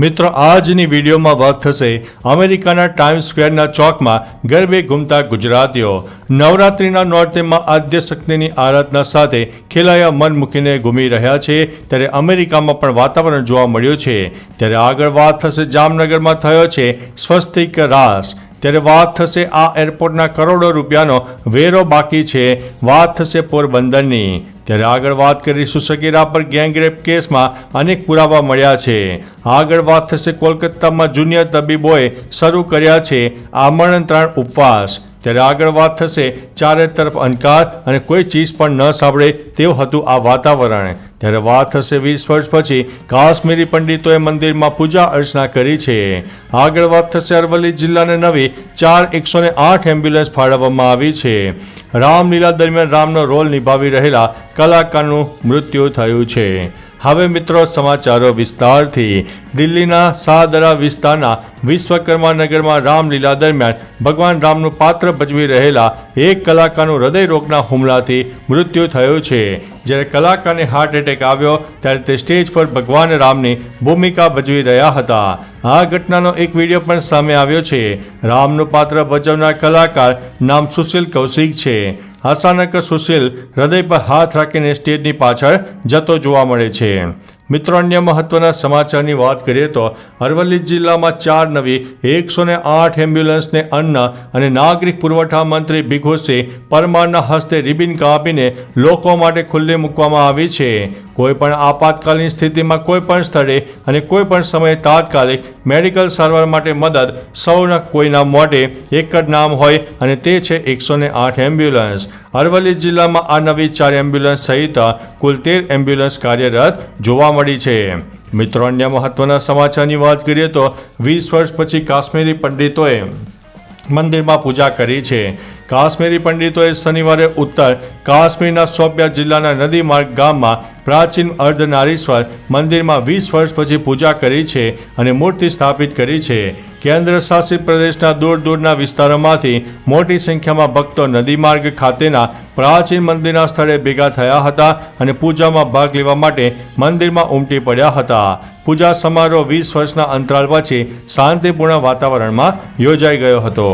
મિત્રો, આજની વિડીયોમાં વાત થશે અમેરિકાના ટાઈમ સ્ક્વેરના ચોકમાં ગરબે ઘૂમતા ગુજરાતીઓ. નવરાત્રિના નોરતેમાં આદ્ય શક્તિની આરાધના સાથે ખેલાયા મન મૂકીને ઘૂમી રહ્યા છે. ત્યારે અમેરિકામાં પણ વાતાવરણ જોવા મળ્યું છે. ત્યારે આગળ વાત થશે જામનગરમાં થયો છે સ્વસ્તિક રાસ. ત્યારે વાત થશે આ એરપોર્ટના કરોડો રૂપિયાનો વેરો બાકી છે. વાત થશે પોરબંદરની. ત્યારે આગળ વાત કરીશું સગીરા પર ગેંગરેપ કેસમાં અનેક પુરાવા મળ્યા છે. આગળ વાત થશે કોલકાતામાં જુનિયર તબીબોએ શરૂ કર્યા છે આમંત્રણ ઉપવાસ. ત્યારે આગળ વાત થશે ચારે તરફ અંધકાર અને કોઈ ચીજ પણ ન સાંભળે તેવું હતું આ વાતાવરણ. ત્યારે વાત થશે વીસ વર્ષ પછી કાશ્મીરી પંડિતોએ મંદિરમાં પૂજા અર્ચના કરી છે. આગળ વાત થશે અરવલ્લી જિલ્લાને નવી ચાર એકસો આઠ એમ્બ્યુલન્સ ફાળવવામાં આવી છે. રામલીલા દરમિયાન રામનો રોલ નિભાવી રહેલા કલાકારનું મૃત્યુ થયું છે. હવે મિત્રો સમાચારો વિસ્તારથી. દિલ્હીના શાહદરા વિસ્તારના વિશ્વકર્મા નગરમાં રામલીલા દરમિયાન ભગવાન રામનું પાત્ર ભજવી રહેલા એક કલાકારનું હૃદય રોગના હુમલાથી મૃત્યુ થયું છે. જ્યારે કલાકારને હાર્ટ એટેક આવ્યો, ત્યારે તે સ્ટેજ પર ભગવાન રામની ભૂમિકા ભજવી રહ્યા હતા. આ ઘટનાનો એક વીડિયો પણ સામે આવ્યો છે. રામનું પાત્ર ભજવનાર કલાકાર નામ સુશીલ કૌશિક છે. અચાનક સુશીલ હૃદય પર હાથ રાખીને સ્ટેજની પાછળ જતો જોવા મળે છે. મિત્રો, અન્ય મહત્વના સમાચારની વાત કરીએ તો અરવલ્લી જિલ્લામાં ચાર નવી એકસો ને આઠ એમ્બ્યુલન્સને અન્ન અને નાગરિક પુરવઠા મંત્રી ભીખુસિંહ પરમારના હસ્તે રિબિન કાપીને લોકો માટે ખુલ્લી મૂકવામાં આવી છે. કોઈ પણ આપાતકાલીન સ્થિતિમાં કોઈ પણ સ્થળે અને કોઈ પણ સમયે તાત્કાલિક મેડિકલ સારવાર માટે મદદ, સૌના કોઈના મોઢે એક જ નામ હોય અને તે છે એકસો ને આઠ એમ્બ્યુલન્સ. અરવલ્લી જિલ્લામાં આ નવી ચાર એમ્બ્યુલન્સ સહિત કુલ તેર એમ્બ્યુલન્સ કાર્યરત જોવા મળી છે. મિત્રો, અન્ય મહત્વના સમાચારની વાત કરીએ તો વીસ વર્ષ પછી કાશ્મીરી પંડિતોએ મંદિરમાં પૂજા કરી છે. કાશ્મીરી પંડિતોએ શનિવારે ઉત્તર કાશ્મીરના સોપિયા જિલ્લાના નદીમાર્ગ ગામમાં પ્રાચીન અર્ધનારીશ્વર મંદિરમાં વીસ વર્ષ પછી પૂજા કરી છે અને મૂર્તિ સ્થાપિત કરી છે. કેન્દ્ર શાસિત પ્રદેશના દૂર દૂરના વિસ્તારોમાંથી મોટી સંખ્યામાં ભક્તો નદીમાર્ગ ખાતેના પ્રાચીન મંદિરના સ્થળે ભેગા થયા હતા અને પૂજામાં ભાગ લેવા માટે મંદિરમાં ઉમટી પડ્યા હતા. પૂજા સમારોહ વીસ વર્ષના અંતરાલ પછી શાંતિપૂર્ણ વાતાવરણમાં યોજાઈ ગયો હતો.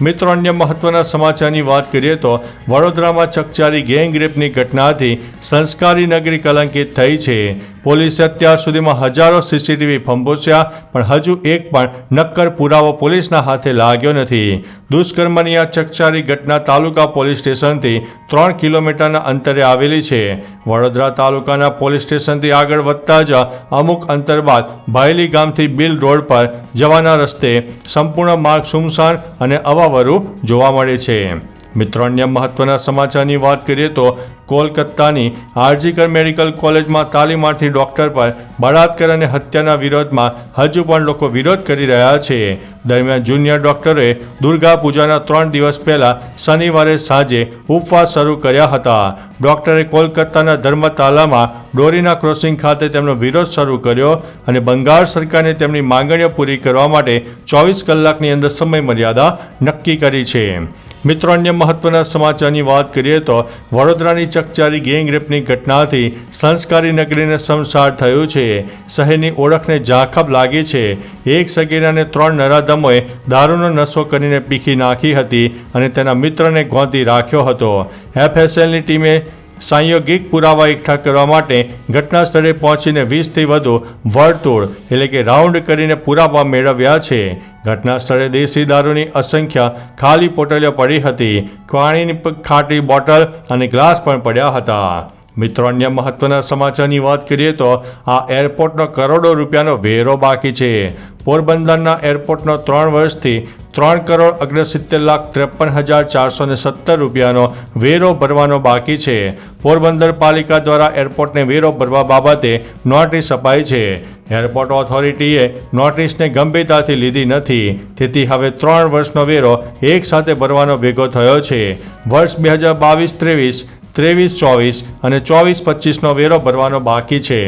મિત્રો, અન્ય મહત્વના સમાચારની વાત કરીએ તો વડોદરામાં ચકચારી ગેંગ ઘટનાથી સંસ્કારી નગરી કલંકિત થઈ છે. પોલીસે અત્યાર સુધીમાં હજારો સીસીટીવી ફંભોસ્યા પણ હજુ એક પણ નક્કર પુરાવો પોલીસના હાથે લાગ્યો નથી. દુષ્કર્મની આ ચકચારી ઘટના તાલુકા પોલીસ સ્ટેશનથી ત્રણ કિલોમીટરના અંતરે આવેલી છે. વડોદરા તાલુકાના પોલીસ સ્ટેશનથી આગળ વધતા જ અમુક અંતર બાદ ભાયલી ગામથી બિલ રોડ પર જવાના રસ્તે સંપૂર્ણ માર્ગ સુમસાન અને અવાવરું જોવા મળે છે. મિત્રો અન્ય મહત્વના સમાચારની વાત કરીએ તો કોલકાતાની આરજીકર મેડિકલ કોલેજમાં તાલીમાર્થી ડોક્ટર પર બળાત્કાર અને હત્યાના વિરોધમાં હજુ પણ લોકો વિરોધ કરી રહ્યા છે. દરમિયાન જુનિયર ડોક્ટરોએ દુર્ગા પૂજાના ત્રણ દિવસ પહેલા શનિવારે સાંજે ઉપવાસ શરૂ કર્યા હતા. ડોક્ટરે કોલકાતાના ધર્મતાલામાં ડોરીના ક્રોસિંગ ખાતે તેમનો વિરોધ શરૂ કર્યો અને બંગાળ સરકારને તેમની માંગણીઓ પૂરી કરવા માટે ચોવીસ કલાકની અંદર સમય મર્યાદા નક્કી કરી છે. મિત્રો, અન્ય મહત્વના સમાચારની વાત કરીએ તો વડોદરાની ચકચારી ગેંગ રેપની ઘટનાથી સંસ્કારી નગરીને સંસાર થયું છે. શહેરની ઓળખને ઝાંખબ લાગી છે. એક સગીરાને ત્રણ નરાધમોએ દારૂનો નશો કરીને પીખી નાખી હતી અને તેના મિત્રને ગોંધી રાખ્યો હતો. એફએસએલની ટીમે સાંયોગિક પુરાવા એકઠા કરવા માટે ઘટના સ્થળે પહોંચીને વીસથી વધુ વર્તુળ એટલે કે રાઉન્ડ કરીને પુરાવા મેળવ્યા છે. ઘટના સ્થળે દેશી દારૂની અસંખ્ય ખાલી પોટલીઓ પડી હતી. પાણીની ખાટી બોટલ અને ગ્લાસ પણ પડ્યા હતા. મિત્રો, અન્ય મહત્વના સમાચારની વાત કરીએ તો આ એરપોર્ટનો કરોડો રૂપિયાનો વેરો બાકી છે. પોરબંદરના એરપોર્ટનો ત્રણ વર્ષથી ત્રણ કરોડ અગ્રસિત્તેર લાખ ત્રેપન હજાર ચારસો ને સત્તર રૂપિયાનો વેરો ભરવાનો બાકી છે. પોરબંદર પાલિકા દ્વારા એરપોર્ટને વેરો ભરવા બાબતે નોટિસ અપાઈ છે. એરપોર્ટ ઓથોરિટીએ નોટિસને ગંભીરતાથી લીધી નથી. તેથી હવે ત્રણ વર્ષનો વેરો એક સાથે ભરવાનો ભેગો થયો છે. વર્ષ બે હજાર બાવીસ ત્રેવીસ ત્રેવીસ ચોવીસ અને ચોવીસ પચીસનો વેરો ભરવાનો બાકી છે.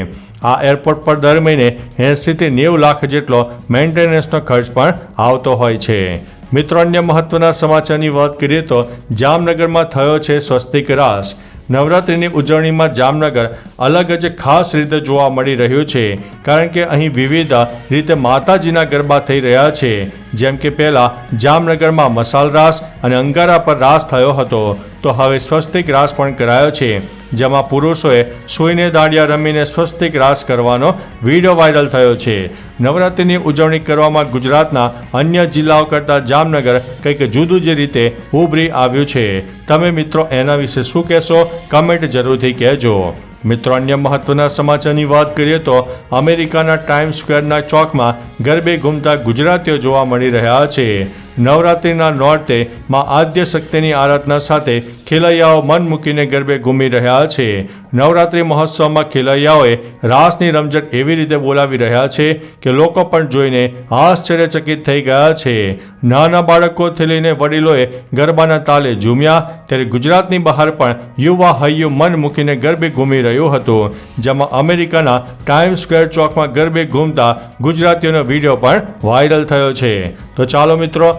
આ એરપોર્ટ પર દર મહિને એંસીથી નેવું લાખ જેટલો મેન્ટેનન્સનો ખર્ચ પણ આવતો હોય છે. મિત્રો, અન્ય મહત્વના સમાચારની વાત કરીએ તો જામનગરમાં થયો છે સ્વસ્તિક રાસ નવરાત્રિની ઉજવણીમાં જામનગર અલગ જ ખાસ રીતે જોવા મળી રહ્યું છે, કારણ કે અહીં વિવિધ રીતે માતાજીના ગરબા થઈ રહ્યા છે. જેમ કે પહેલાં જામનગરમાં મસાલ રાસ અને અંગારા પર રાસ થયો હતો. તો હવે સ્વસ્તિક રાસ પણ કરાયો છે. જેમાં પુરુષોએ સૂઈને દાંડિયા રમીને સ્વસ્તિક રાસ કરવાનો વીડિયો વાયરલ થયો છે. નવરાત્રિની ઉજવણી કરવામાં ગુજરાતના અન્ય જિલ્લાઓ કરતાં જામનગર કંઈક જુદું જ રીતે ઉભરી આવ્યું છે. તમે મિત્રો એના વિશે શું કહેશો? કમેન્ટ જરૂરથી કહેજો. મિત્રો, અન્ય મહત્વના સમાચારની વાત કરીએ તો અમેરિકાના ટાઈમ સ્ક્વેરના ચોકમાં ગરબે ઘૂમતા ગુજરાતીઓ જોવા મળી રહ્યા છે. નવરાત્રિના નોરતે માં આદ્ય શક્તિની આરાધના સાથે ખેલૈયાઓ મન મૂકીને ગરબે ઘૂમી રહ્યા છે. નવરાત્રિ મહોત્સવમાં ખેલૈયાઓએ રાસની રમઝટ એવી રીતે બોલાવી રહ્યા છે કે લોકો પણ જોઈને આશ્ચર્યચકિત થઈ ગયા છે. નાના બાળકોથી લઈને વડીલોએ ગરબાના તાલે ઝૂમ્યા. ત્યારે ગુજરાતની બહાર પણ યુવા હૈયું મન મૂકીને ગરબે ઘૂમી રહ્યું હતું, જેમાં અમેરિકાના ટાઈમ સ્ક્વેર ચોકમાં ગરબે ઘૂમતા ગુજરાતીઓનો વીડિયો પણ વાયરલ થયો છે. તો ચાલો મિત્રો